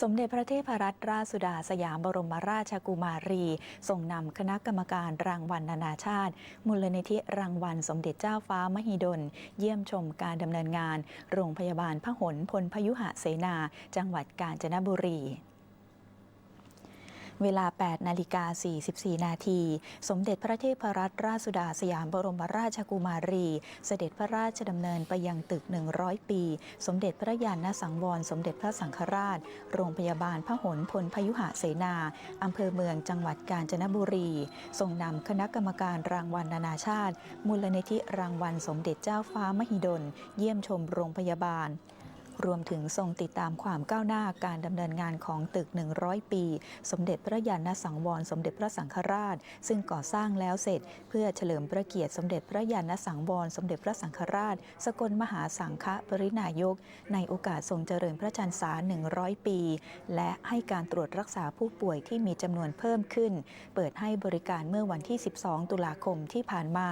สมเด็จพระเทพรัตนราชสุดาสยามบรมราชกุมารีทรงนำคณะกรรมการรางวัลนานาชาติ มูลนิธิรางวัลสมเด็จเจ้าฟ้ามหิดล เยี่ยมชมการดำเนินงาน โรงพยาบาลพหลพลพยุหะเสนา จังหวัดกาญจนบุรี เวลา 8 นาฬิกา 44 นาที สมเด็จพระเทพรัตนราชสุดาสยามบรมราชกุมารี เสด็จพระราชดำเนินไปยังตึก 100 ปี สมเด็จพระยาณสังวร สมเด็จพระสังฆราช โรงพยาบาลพหลพลพยุหะเสนา อำเภอเมืองจังหวัดกาญจนบุรี ทรงนำคณะกรรมการรางวัลนานาชาติ มูลนิธิรางวัลสมเด็จเจ้าฟ้ามหิดล เยี่ยมชมโรงพยาบาล รวมถึงทรงติดตามความก้าวหน้าการดำเนินงานของตึก 100 ปี สมเด็จพระยาณสังวร สมเด็จพระสังฆราช ซึ่งก่อสร้างแล้วเสร็จ เพื่อเฉลิมพระเกียรติสมเด็จพระยาณสังวร สมเด็จพระสังฆราช สกลมหาสังฆปรินายก ในโอกาสทรงเจริญพระชนษา 100 ปี และให้การตรวจรักษาผู้ป่วยที่มีจำนวนเพิ่มขึ้น เปิดให้บริการเมื่อวันที่ 12 ตุลาคมที่ผ่านมา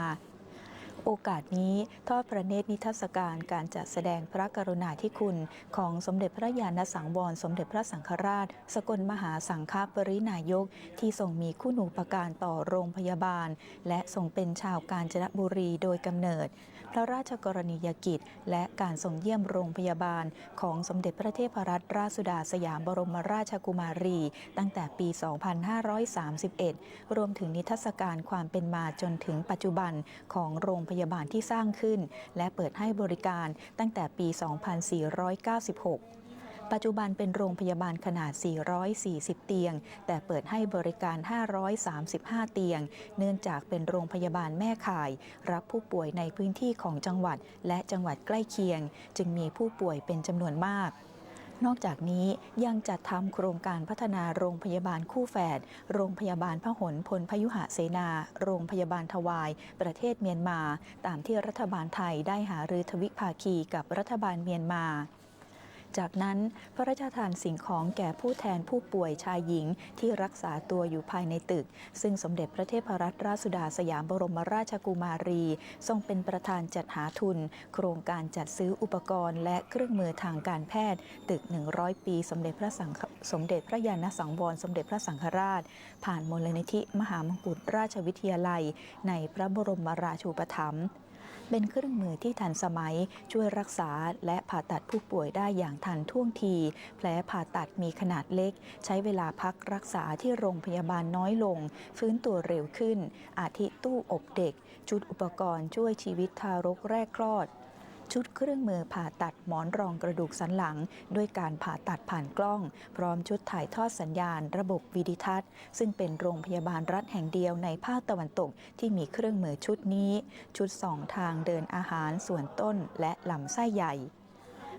โอกาสนี้ทอดพระเนตรนิทรรศการการจัดแสดงพระกรุณาธิคุณ ของสมเด็จพระญาณสังวร สมเด็จพระสังฆราช สกลมหาสังฆปรินายก ที่ทรงมีคุณูประการต่อโรงพยาบาล และทรงเป็นชาวกาญจนบุรีโดยกำเนิด พระราชกรณียกิจ และการทรงเยี่ยมโรงพยาบาล ของสมเด็จพระเทพรัตนราชสุดาสยามบรมราชกุมารี ตั้งแต่ปี 2531 รวมถึงนิทรรศการความเป็นมาจนถึงปัจจุบันของโรงพยาบาลที่สร้างขึ้น และเปิดให้บริการตั้งแต่ปี 2496ปัจจุบันเป็นโรงพยาบาลขนาด 440 เตียง แต่เปิดให้บริการ 535 เตียง เนื่องจากเป็นโรงพยาบาลแม่ข่าย รับผู้ป่วยในพื้นที่ของจังหวัดและจังหวัดใกล้เคียง จึงมีผู้ป่วยเป็นจำนวนมาก นอกจากนี้ยังจัดทำโครงการพัฒนาโรงพยาบาลคู่แฝด โรงพยาบาลพหลพลพยุหะเสนา โรงพยาบาลทวาย ประเทศเมียนมา ตามที่รัฐบาลไทยได้หารือทวิภาคีกับรัฐบาลเมียนมา จากนั้นพระราชทานสิ่งของแก่ผู้แทนผู้ป่วยชายหญิงที่รักษาตัวอยู่ภายในตึก ซึ่งสมเด็จพระเทพรัตนราชสุดาสยามบรมราชกุมารี ทรงเป็นประธานจัดหาทุน โครงการจัดซื้ออุปกรณ์และเครื่องมือทางการแพทย์ ตึก 100 ปี สมเด็จพระสังสมเด็จพระยาณสังวรสมเด็จพระสังฆราช ผ่านมูลนิธิมหามงกุฎราชวิทยาลัย ในพระบรมราชูปถัมภ์ เป็นเครื่องมือที่ทันสมัยช่วยรักษาและผ่าตัดผู้ป่วยได้อย่างทันท่วงที แผลผ่าตัดมีขนาดเล็ก ใช้เวลาพักรักษาที่โรงพยาบาลน้อยลง ฟื้นตัวเร็วขึ้น อาทิตู้อบเด็ก ชุดอุปกรณ์ช่วยชีวิตทารกแรกคลอด ชุดเครื่องมือผ่าตัดหมอนรองกระดูกสันหลัง ด้วยการผ่าตัดผ่านกล้อง พร้อมชุดถ่ายทอดสัญญาณ ระบบวิดิทัศน์ ซึ่งเป็นโรงพยาบาลรัฐแห่งเดียวในภาคตะวันตกที่มีเครื่องมือชุดนี้ ชุดสองทางเดินอาหารส่วนต้นและลำไส้ใหญ่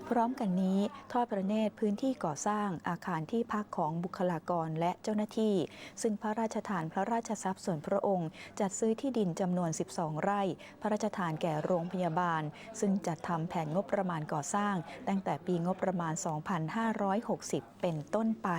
พร้อมกันนี้ทอดพระเนตรพื้นที่ก่อสร้างอาคารที่พักของบุคลากรและเจ้าหน้าที่ ซึ่งพระราชทานพระราชทรัพย์ส่วนพระองค์ จัดซื้อที่ดินจำนวน 12 ไร่ พระราชทานแก่โรงพยาบาล ซึ่งจัดทำแผนงบประมาณก่อสร้าง ตั้งแต่ปีงบประมาณ 2560 เป็นต้นไป